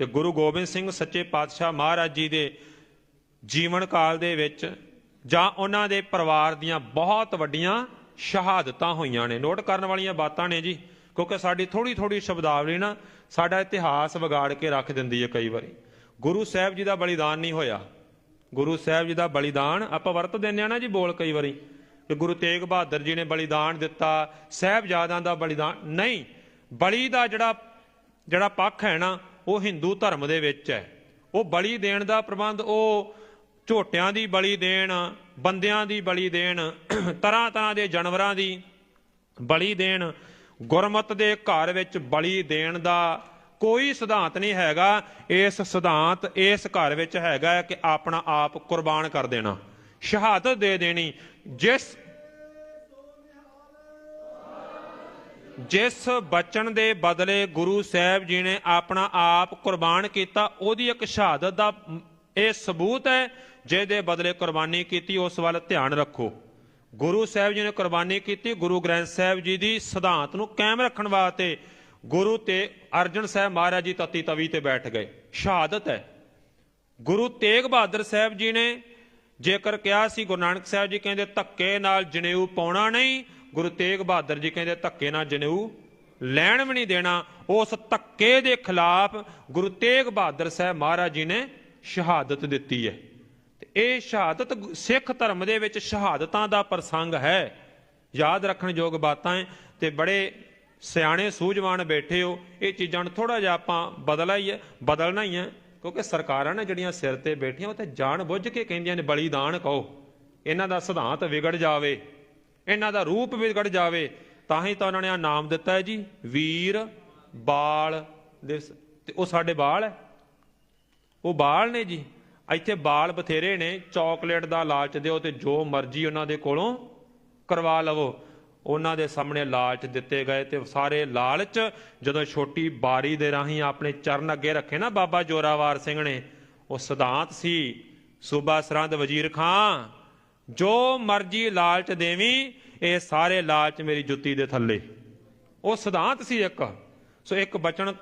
ਤੇ ਗੁਰੂ ਗੋਬਿੰਦ ਸਿੰਘ ਸੱਚੇ ਪਾਤਸ਼ਾਹ ਮਹਾਰਾਜ ਜੀ ਦੇ ਜੀਵਨ ਕਾਲ ਦੇ ਵਿੱਚ ਜਾਂ ਉਹਨਾਂ ਦੇ ਪਰਿਵਾਰ ਦੀਆਂ ਬਹੁਤ ਵੱਡੀਆਂ ਸ਼ਹਾਦਤਾਂ ਹੋਈਆਂ ਨੇ। ਨੋਟ ਕਰਨ ਵਾਲੀਆਂ ਬਾਤਾਂ ਨੇ ਜੀ, ਕਿਉਂਕਿ ਸਾਡੀ ਥੋੜੀ ਥੋੜੀ ਸ਼ਬਦਾਵਲੀ ਨਾ ਸਾਡਾ ਇਤਿਹਾਸ ਵਿਗਾੜ ਕੇ ਰੱਖ ਦਿੰਦੀ ਹੈ ਕਈ ਵਾਰੀ। ਗੁਰੂ ਸਾਹਿਬ ਜੀ ਦਾ ਬਲੀਦਾਨ ਨਹੀਂ ਹੋਇਆ। ਗੁਰੂ ਸਾਹਿਬ ਜੀ ਦਾ ਬਲੀਦਾਨ ਆਪਾਂ ਵਰਤ ਦਿੰਦੇ ਆ ਨਾ ਜੀ ਬੋਲ ਕਈ ਵਾਰੀ, ਕਿ ਗੁਰੂ ਤੇਗ ਬਹਾਦਰ ਜੀ ਨੇ ਬਲੀਦਾਨ ਦਿੱਤਾ, ਸਾਹਿਬਜ਼ਾਦਿਆਂ ਦਾ ਬਲੀਦਾਨ, ਨਹੀਂ, ਬਲੀ ਦਾ ਜਿਹੜਾ ਜਿਹੜਾ ਪੱਖ ਹੈ ਨਾ ਉਹ ਹਿੰਦੂ ਧਰਮ ਦੇ ਵਿੱਚ ਹੈ। ਉਹ ਬਲੀ ਦੇਣ ਦਾ ਪ੍ਰਬੰਧ, ਉਹ ਝੋਟਿਆਂ ਦੀ ਬਲੀ ਦੇਣ, ਬੰਦਿਆਂ ਦੀ ਬਲੀ ਦੇਣ, ਤਰ੍ਹਾਂ ਤਰ੍ਹਾਂ ਦੇ ਜਾਨਵਰਾਂ ਦੀ ਬਲੀ ਦੇਣ, ਗੁਰਮਤ ਦੇ ਘਰ ਵਿੱਚ ਬਲੀ ਦੇਣ ਦਾ ਕੋਈ ਸਿਧਾਂਤ ਨਹੀਂ ਹੈਗਾ। ਇਸ ਸਿਧਾਂਤ ਇਸ ਘਰ ਵਿੱਚ ਹੈਗਾ ਕਿ ਆਪਣਾ ਆਪ ਕੁਰਬਾਨ ਕਰ ਦੇਣਾ, ਸ਼ਹਾਦਤ ਦੇ ਦੇਣੀ। ਜਿਸ ਜਿਸ ਬਚਨ ਦੇ ਬਦਲੇ ਗੁਰੂ ਸਾਹਿਬ ਜੀ ਨੇ ਆਪਣਾ ਆਪ ਕੁਰਬਾਨ ਕੀਤਾ, ਉਹਦੀ ਇੱਕ ਸ਼ਹਾਦਤ ਦਾ ਇਹ ਸਬੂਤ ਹੈ, ਜਿਹਦੇ ਬਦਲੇ ਕੁਰਬਾਨੀ ਕੀਤੀ, ਉਸ ਵੱਲ ਧਿਆਨ ਰੱਖੋ। ਗੁਰੂ ਸਾਹਿਬ ਜੀ ਨੇ ਕੁਰਬਾਨੀ ਕੀਤੀ, ਗੁਰੂ ਗ੍ਰੰਥ ਸਾਹਿਬ ਜੀ ਦੀ ਸਿਧਾਂਤ ਨੂੰ ਕਾਇਮ ਰੱਖਣ ਵਾਸਤੇ ਗੁਰੂ ਤੇ ਅਰਜਨ ਸਾਹਿਬ ਮਹਾਰਾਜ ਜੀ ਤਤੀ ਤਵੀ ਤੇ ਬੈਠ ਗਏ। ਸ਼ਹਾਦਤ ਹੈ। ਗੁਰੂ ਤੇਗ ਬਹਾਦਰ ਸਾਹਿਬ ਜੀ ਨੇ ਜੇਕਰ ਕਿਹਾ ਸੀ, ਗੁਰੂ ਨਾਨਕ ਸਾਹਿਬ ਜੀ ਕਹਿੰਦੇ, ਧੱਕੇ ਨਾਲ ਜਨੇਊ ਪਾਉਣਾ ਨਹੀਂ ਗੁਰੂ ਤੇਗ ਬਹਾਦਰ ਜੀ ਕਹਿੰਦੇ, ਧੱਕੇ ਨਾਲ ਜਨੇਊ, ਲੈਣ ਵੀ ਨਹੀਂ ਦੇਣਾ। ਉਸ ਧੱਕੇ ਦੇ ਖਿਲਾਫ ਗੁਰੂ ਤੇਗ ਬਹਾਦਰ ਸਾਹਿਬ ਮਹਾਰਾਜ ਜੀ ਨੇ ਸ਼ਹਾਦਤ ਦਿੱਤੀ ਹੈ। ਤੇ ਇਹ ਸ਼ਹਾਦਤ ਸਿੱਖ ਧਰਮ ਦੇ ਵਿੱਚ ਸ਼ਹਾਦਤਾਂ ਦਾ ਪ੍ਰਸੰਗ ਹੈ। ਯਾਦ ਰੱਖਣ ਯੋਗ ਬਾਤਾਂ ਹੈ ਤੇ ਬੜੇ ਸਿਆਣੇ, ਸੂਝਵਾਨ ਬੈਠੇ ਹੋ। ਇਹ ਚੀਜ਼ਾਂ ਨੂੰ ਥੋੜਾ ਜਿਹਾ ਆਪਾਂ ਬਦਲਾ ਹੀ ਹੈ, ਬਦਲਣਾ ਹੀ ਹੈ, ਕਿਉਂਕਿ ਸਰਕਾਰਾਂ ਨੇ ਜਿਹੜੀਆਂ ਸਿਰ ਤੇ ਬੈਠੀਆਂ, ਉਹ ਤੇ ਜਾਣ ਬੁੱਝ ਕੇ ਕਹਿੰਦੀਆਂ ਨੇ, ਬਲੀਦਾਨ ਕਹੋ। ਇਹਨਾਂ ਦਾ ਸਿਧਾਂਤ ਵਿਗੜ ਜਾਵੇ। ਇਹਨਾਂ ਦਾ ਰੂਪ ਵਿਗੜ ਜਾਵੇ, ਤਾਂ ਹੀ ਤਾਂ ਉਹਨਾਂ ਨੇ ਆ ਨਾਮ ਦਿੱਤਾ ਹੈ ਜੀ, ਵੀਰ, ਬਾਲ ਦਿਵਸ ਤੇ ਉਹ ਸਾਡੇ ਬਾਲ ਹੈ। ਉਹ ਬਾਲ ਨੇ ਜੀ, ਇੱਥੇ ਬਾਲ ਬਥੇਰੇ ਨੇ, ਚਾਕਲੇਟ ਦਾ ਲਾਲਚ ਦਿਓ ਤੇ ਜੋ ਮਰਜ਼ੀ ਉਹਨਾਂ ਦੇ ਕੋਲੋਂ ਕਰਵਾ ਲਵੋ। ਉਹਨਾਂ ਦੇ ਸਾਹਮਣੇ ਲਾਲਚ ਦਿੱਤੇ ਗਏ ਤੇ ਸਾਰੇ ਲਾਲਚ, ਜਦੋਂ ਛੋਟੀ ਬਾਰੀ ਦੇ ਰਾਹੀਂ ਆਪਣੇ ਚਰਨ ਅੱਗੇ ਰੱਖੇ ਨਾ ਬਾਬਾ ਜੋਰਾਵਰ ਸਿੰਘ ਨੇ, ਉਹ ਸਿਧਾਂਤ ਸੀ, ਸੂਬਾ ਸਰਹੰਦ ਵਜ਼ੀਰ ਖਾਂ। ਜੋ ਮਰਜ਼ੀ ਲਾਲਚ ਦੇਵੀਂ, ਇਹ ਸਾਰੇ ਲਾਲਚ ਮੇਰੀ ਜੁੱਤੀ ਦੇ ਥੱਲੇ। ਉਹ ਸਿਧਾਂਤ ਸੀ ਇੱਕ। ਸੋ ਇੱਕ ਬਚਨ